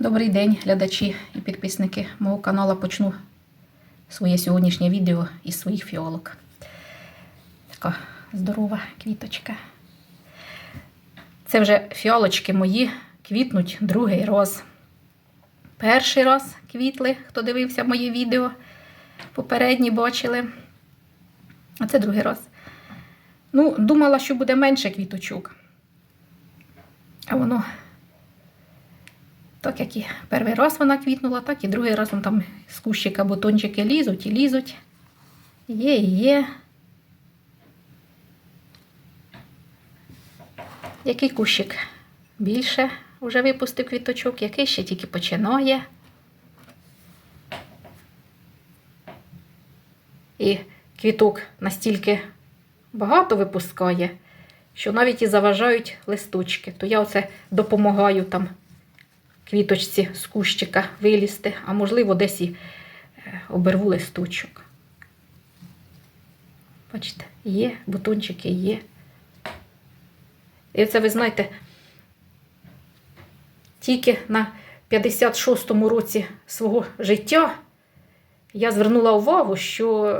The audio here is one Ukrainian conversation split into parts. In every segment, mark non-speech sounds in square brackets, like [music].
Добрий день, глядачі і підписники мого каналу. Почну своє сьогоднішнє відео із своїх фіолок. Така здорова квіточка. Це вже фіолочки мої квітнуть другий раз. Перший раз квітли, хто дивився моє відео, попередні бачили. А це другий раз. Ну, думала, що буде менше квіточок. А воно так як і перший раз вона квітнула, так і другий раз там з кущика бутончики лізуть і лізуть. Є і є. Який кущик більше вже випустив квіточок, який ще тільки починає. І квіток настільки багато випускає, що навіть і заважають листочки. То я оце допомагаю там квіточці з кущика вилізти, а можливо, десь і е, оберву листочок. Бачите, є, бутончики є. І це, ви знаєте, тільки на 56-му році свого життя я звернула увагу, що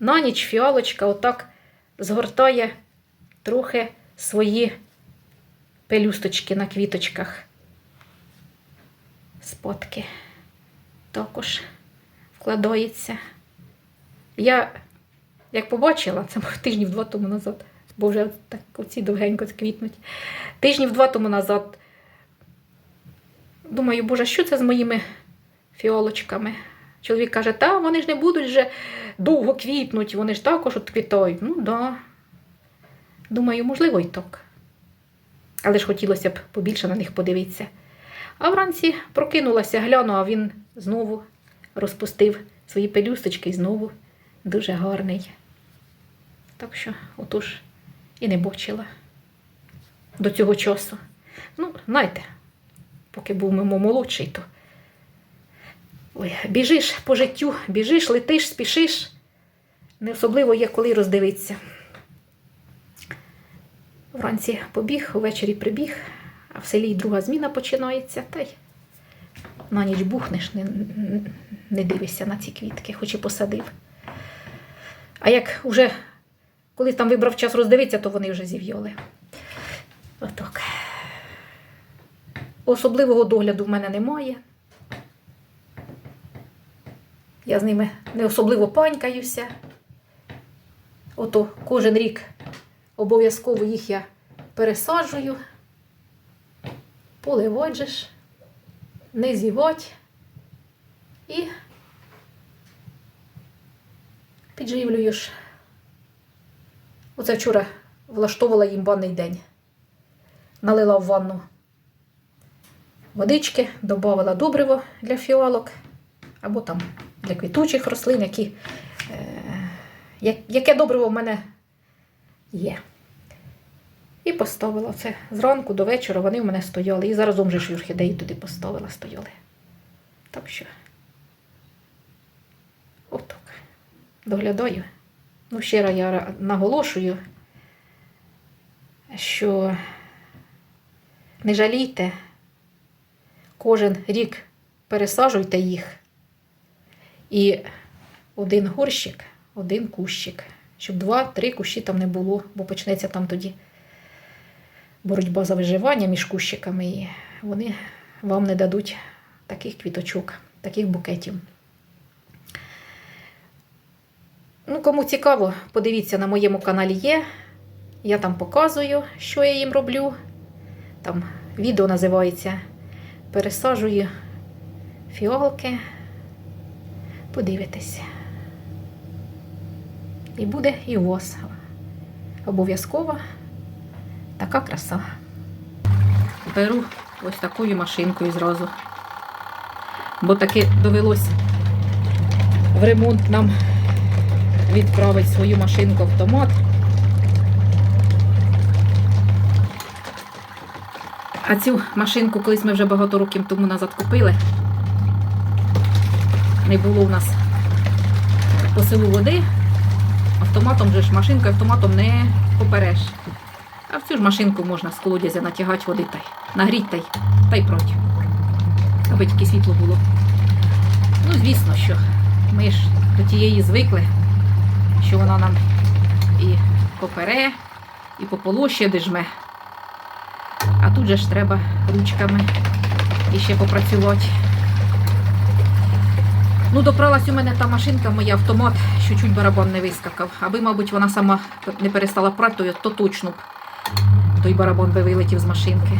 на ніч фіалочка отак згортає трохи свої пелюсточки на квіточках спотки також вкладається. Я, як побачила, це тижнів два тому назад, бо вже так оці довгенько квітнуть. Тижнів два тому назад. Думаю, боже, що це з моїми фіолочками? Чоловік каже, та вони ж не будуть вже довго квітнуть, вони ж також от квітають. Ну, да. Думаю, можливо, і так. Але ж хотілося б побільше на них подивитися. А вранці прокинулася, гляну, а він знову розпустив свої пелюсточки і знову дуже гарний. Так що, отож, і не бачила до цього часу. Ну, знаєте, поки був мимо молодший, то Ой, біжиш по життю, біжиш, летиш, спішиш. Не особливо є коли роздивитися. Вранці побіг, увечері прибіг, в селі й друга зміна починається, та й на ніч бухнеш, не, не дивишся на ці квітки, хоч і посадив. А як вже коли там вибрав час роздивитися, то вони вже зів'яли. Отак. Особливого догляду в мене немає. Я з ними не особливо панькаюся. Ото кожен рік обов'язково їх я пересаджую, поливать не зівать і підживлюю ж. Оце вчора влаштовувала їм банний день. Налила в ванну водички, додавала добриво для фіалок або там для квітучих рослин, які, е, яке добриво в мене є. І поставила це зранку до вечора, вони в мене стояли. І заразом же ж орхідеї туди поставила, стояли. Так що, отак. Доглядаю. Ну, ще раз я наголошую, що не жалійте, кожен рік пересаджуйте їх. І один горщик, один кущик, щоб два-три кущі там не було, бо почнеться там тоді боротьба за виживання між кущиками, і вони вам не дадуть таких квіточок, таких букетів. Ну, кому цікаво, подивіться, на моєму каналі є. Я там показую, що я їм роблю. Там відео називається Пересаджую фіалки. Подивитися. І буде і у вас обов'язково така краса. Беру ось такою машинкою зразу. Бо таки довелось в ремонт нам відправити свою машинку автомат. А цю машинку колись ми вже багато років тому назад купили. Не було в нас по селу води. Автоматом же ж машинкою автоматом не попереш. А в цю ж машинку можна з колодязя натягати води та й нагріти та й, та й проть. аби тільки світло було. Ну, звісно, що ми ж до тієї звикли, що вона нам і попере, і по полу ще дижме. А тут же ж треба ручками і ще попрацювати. Ну, допралась у мене та машинка, моя автомат, що чуть барабан не вискакав. Аби, мабуть, вона сама не перестала прати, то точно б той барабан би вилетів з машинки.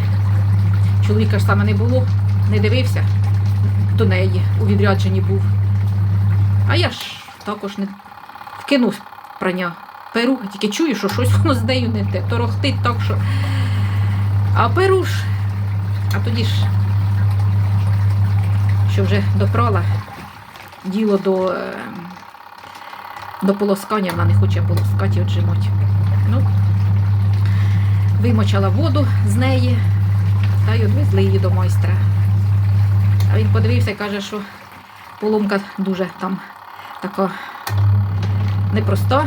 Чоловіка ж саме не було, не дивився до неї, у відрядженні був. А я ж також не вкинув прання перу, тільки чую, що щось воно з нею не те, торохтить так, що. А перу ж, а тоді ж, що вже допрала, діло до, е, до полоскання, вона не хоче полоскати і отжимати. Ну, вимочала воду з неї та й відвезли її до майстра. А він подивився і каже, що поломка дуже там така непроста.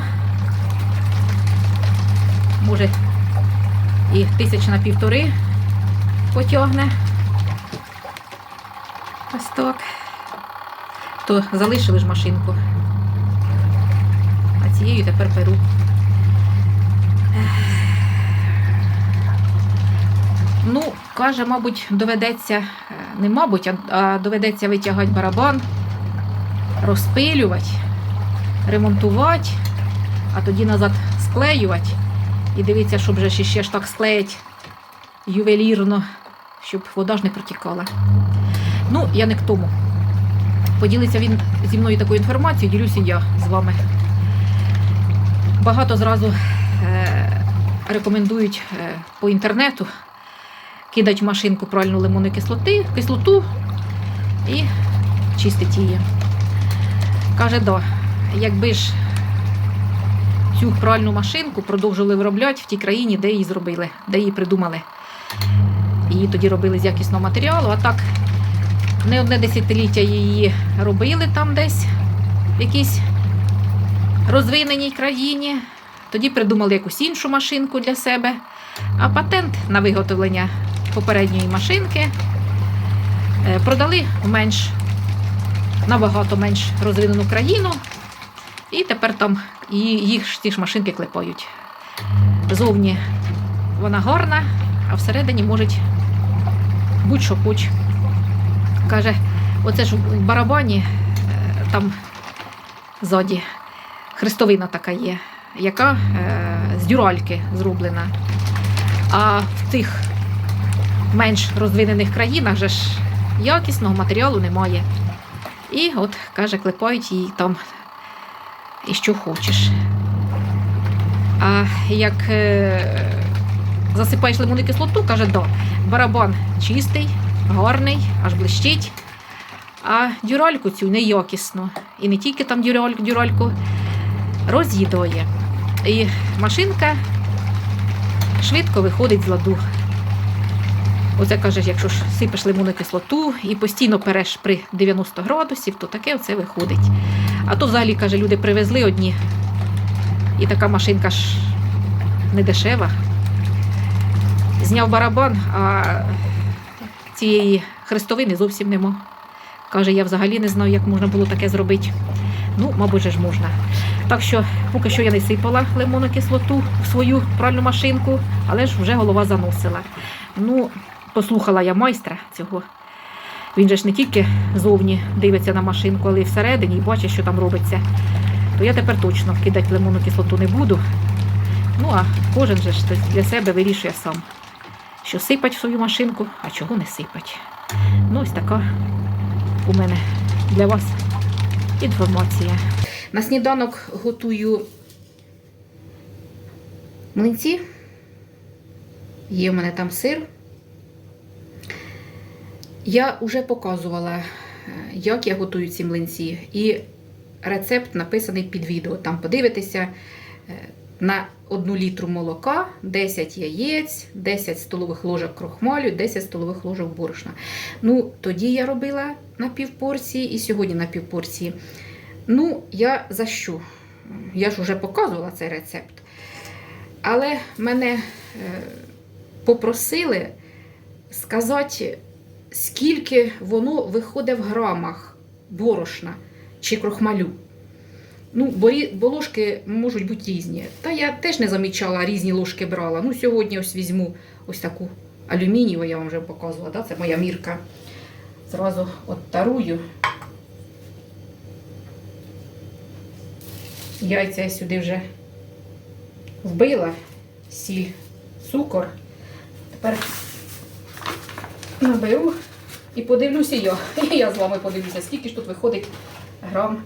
Може, і тисяч на півтори потягне. Ось так. То залишили ж машинку. А цією тепер перу. Ну, каже, мабуть, доведеться, е, не мабуть, а, доведеться витягати барабан, розпилювати, ремонтувати, а тоді назад склеювати. І дивіться, щоб ще, ще ж так склеїть ювелірно, щоб вода ж не протікала. Ну, я не к тому. Поділиться він зі мною такою інформацією, ділюся я з вами. Багато зразу е, рекомендують е, по інтернету кидать в машинку правильну лимонну кислоти, кислоту і чистить її. Каже, да, якби ж цю пральну машинку продовжили виробляти в тій країні, де її зробили, де її придумали. Її тоді робили з якісного матеріалу, а так не одне десятиліття її робили там десь в якійсь розвиненій країні. Тоді придумали якусь іншу машинку для себе. А патент на виготовлення попередньої машинки е, продали менш набагато менш розвинену країну. І тепер там і їх ті ж машинки клепають. Зовні вона гарна, а всередині можуть будь-що хоч. Каже, оце ж в барабані, е, там ззаді хрестовина така є, яка е, з дюральки зроблена. А в тих менш розвинених країнах же ж якісного матеріалу немає. І от, каже, клепають її там і що хочеш. А як е, засипаєш лимонну кислоту, каже, да, барабан чистий, гарний, аж блищить. А дюральку цю неякісно. І не тільки там дюраль, дюральку роз'їдає. І машинка швидко виходить з ладу. Оце кажеш, якщо ж сипеш лимонну кислоту і постійно переш при 90 градусів, то таке оце виходить. А то взагалі, каже, люди привезли одні. І така машинка ж не дешева. Зняв барабан, а цієї хрестовини зовсім нема. Каже, я взагалі не знаю, як можна було таке зробити. Ну, мабуть, ж можна. Так що, поки що я не сипала лимонну кислоту в свою пральну машинку, але ж вже голова заносила. Ну, послухала я майстра цього. Він же ж не тільки зовні дивиться на машинку, але й всередині і бачить, що там робиться. То я тепер точно кидати лимонну кислоту не буду. Ну, а кожен же ж для себе вирішує сам, що сипать в свою машинку, а чого не сипать. Ну, ось така у мене для вас інформація. На сніданок готую млинці. Є в мене там сир. Я вже показувала, е, як я готую ці млинці, і рецепт написаний під відео. Там подивитися е, на 1 літру молока, 10 яєць, 10 столових ложок крохмалю, 10 столових ложок борошна. Ну, тоді я робила на півпорції і сьогодні на півпорції. Ну, я за що? Я ж вже показувала цей рецепт. Але мене е, попросили сказати, скільки воно виходить в грамах борошна чи крохмалю. Ну, бо, ложки можуть бути різні. Та я теж не замічала, різні ложки брала. Ну, сьогодні ось візьму ось таку алюмінієву, я вам вже показувала, да? це моя мірка. Зразу оттарую. Яйця я сюди вже вбила, сіль, цукор. Тепер наберу і подивлюся я. [laughs] Я з вами подивлюся, скільки ж тут виходить грам.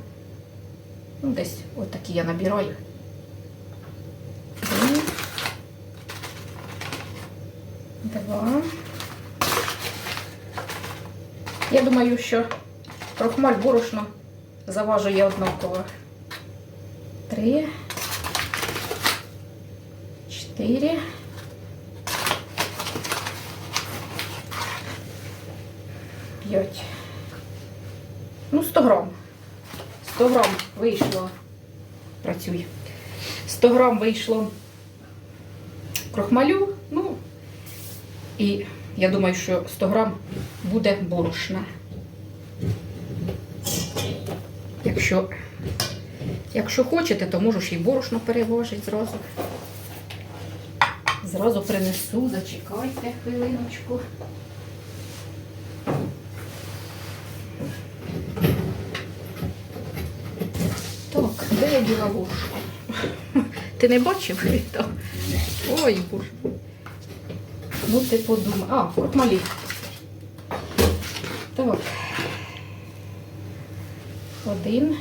Ну, десь от такі я набираю. Один. Два. Я думаю, що крохмаль борошно заважує однаково. Три. Чотири. П'ять. Ну, 100 грам. 100 грам вийшло. Працює. 100 грам вийшло крохмалю. Ну, і я думаю, що 100 грам буде борошна. Якщо, якщо хочете, то можу ще й борошно переважити зразу. Зразу принесу, зачекайте хвилиночку. Ложку? Ти не бачив? Ой, боже. Ну ти подумай. А, крохмалі. Так. Один.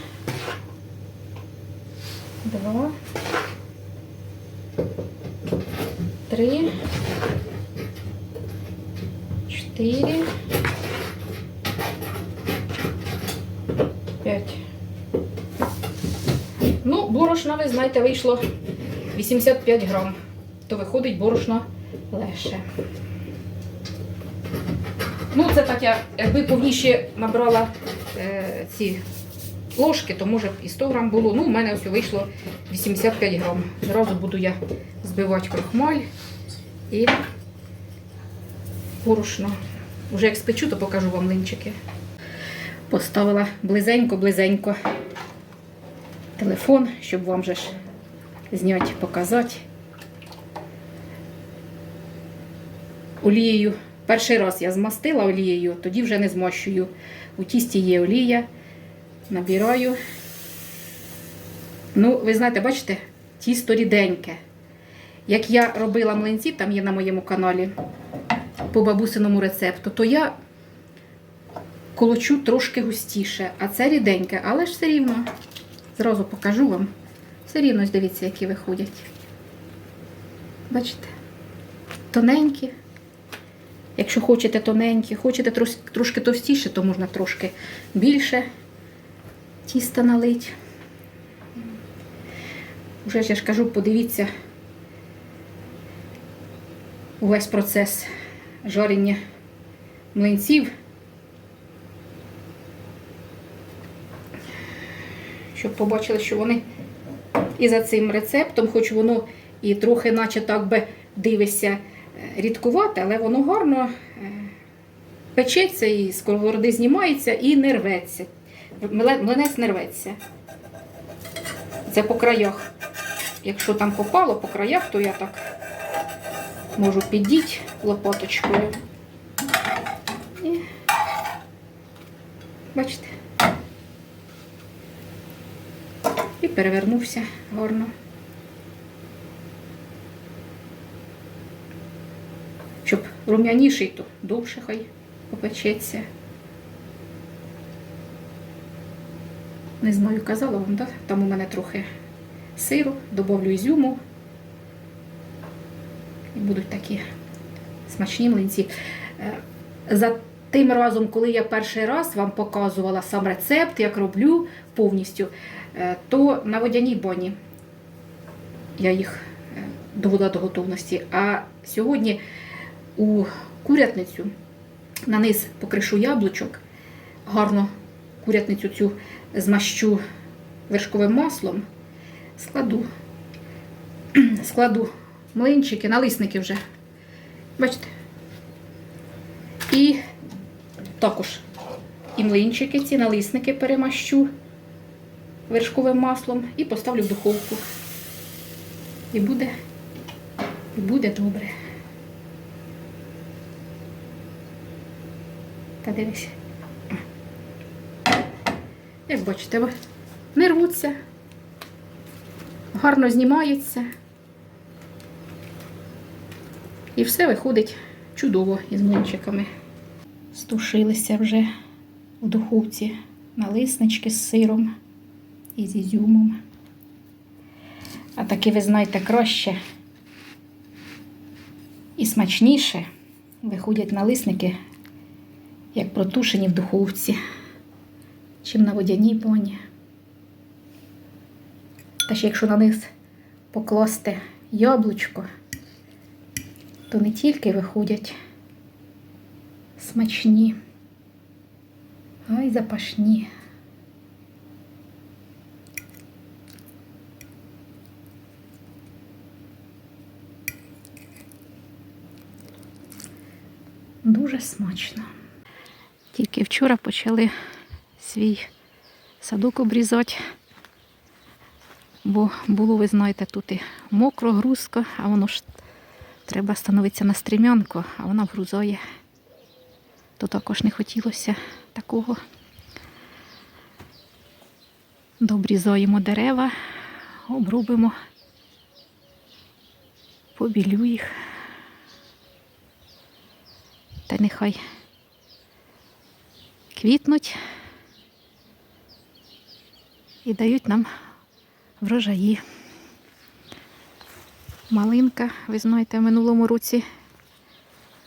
Два. Три. Чотири. П'ять. Ну, борошна, ви знаєте, вийшло 85 грам. То виходить борошно легше. Ну, це так я, якби повніше набрала е, ці ложки, то може б і 100 грам було. Ну, у мене ось вийшло 85 грам. Зразу буду я збивати крохмаль і борошно. Уже як спечу, то покажу вам линчики. Поставила близенько-близенько телефон, щоб вам же ж зняти, показати. Олією. Перший раз я змастила олією, тоді вже не змащую. У тісті є олія. Набираю. Ну, ви знаєте, бачите, тісто ріденьке. Як я робила млинці, там є на моєму каналі по бабусиному рецепту, то я колочу трошки густіше, а це ріденьке, але ж все рівно. Зразу покажу вам. Все рівно, дивіться, які виходять. Бачите? Тоненькі. Якщо хочете тоненькі, хочете трошки товстіше, то можна трошки більше тіста налить. Уже ж я ж кажу, подивіться увесь процес жарення млинців. Щоб побачили, що вони і за цим рецептом, хоч воно і трохи, наче так би дивишся, е, рідкувате, але воно гарно е, печеться і сковороди знімається і не рветься. Млинець не рветься. Це по краях. Якщо там попало по краях, то я так можу піддіти лопаточкою. І... Бачите? І перевернувся гарно. Щоб рум'яніший, то довше хай попечеться. Не знаю, казала вам, так? Там у мене трохи сиру, добавлю ізюму. І будуть такі смачні млинці. Е, За тим разом, коли я перший раз вам показувала сам рецепт, як роблю повністю, то на водяній бані я їх е, довела до готовності. А сьогодні у курятницю на низ покришу яблучок, гарно курятницю цю змащу вершковим маслом, складу, [clears throat] складу млинчики, налисники вже. Бачите? І також і млинчики, ці налисники перемащу вершковим маслом і поставлю в духовку. І буде, і буде добре. Та дивись. Як бачите, не рвуться, гарно знімаються. І все виходить чудово із млинчиками. Стушилися вже у духовці налиснички з сиром і з ізюмом. А таки, ви знаєте, краще і смачніше виходять налисники, як протушені в духовці, чим на водяній бані. Та ще якщо на них покласти яблучко, то не тільки виходять смачні, а й запашні. Дуже смачно. Тільки вчора почали свій садок обрізати, бо було, ви знаєте, тут і мокро, грузко, а воно ж треба становитися на стрімянку, а вона вгрузає. То також не хотілося такого. Добрізаємо дерева, обрубимо, побілю їх. Та нехай квітнуть і дають нам врожаї. Малинка, ви знаєте, в минулому році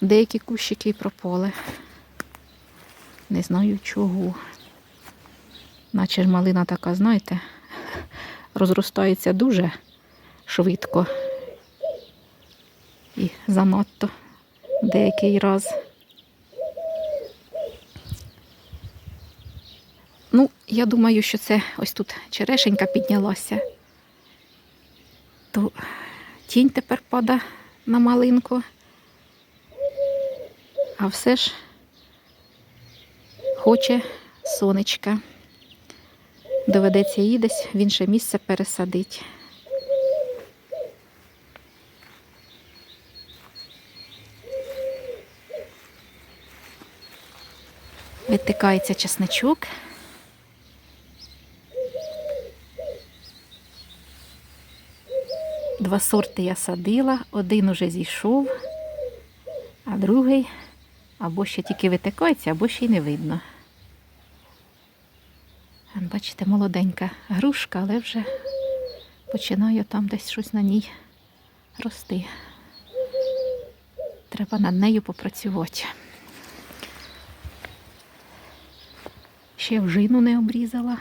деякі кущики і пропали. Не знаю чого. Наче ж малина така, знаєте, розростається дуже швидко і занадто деякий раз. Ну, я думаю, що це ось тут черешенька піднялася. То тінь тепер пада на малинку. А все ж хоче сонечка. Доведеться її десь в інше місце пересадити. Витикається чесничок. Два сорти я садила, один уже зійшов, а другий або ще тільки витикається, або ще й не видно. Бачите, молоденька грушка, але вже починає там десь щось на ній рости. Треба над нею попрацювати. Ще вжину не обрізала.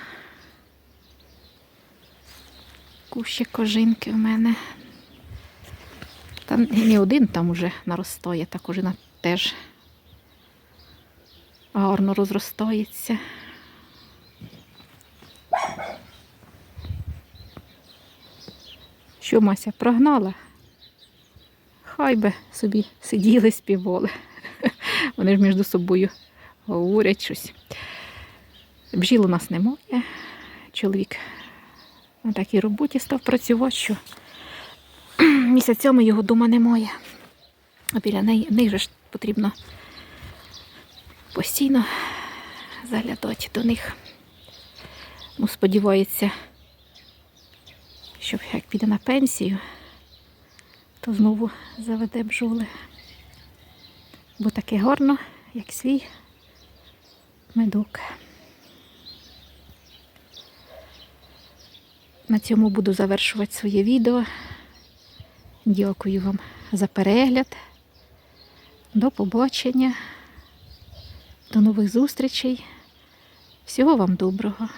Кущик кожинки в мене. Не один там уже наростає, та кожина теж гарно розростається. Що Мася прогнала? Хай би собі сиділи, співали. Вони ж між собою говорять щось. Бжіл у нас немає. Чоловік на такій роботі став працювати, що місяцями його дома немає. А біля неї же ж потрібно постійно заглядати до них. Ну, сподівається, що як піде на пенсію, то знову заведе бджоли. Бо таке гарно, як свій медок. На цьому буду завершувати своє відео. Дякую вам за перегляд. До побачення. До нових зустрічей. Всього вам доброго.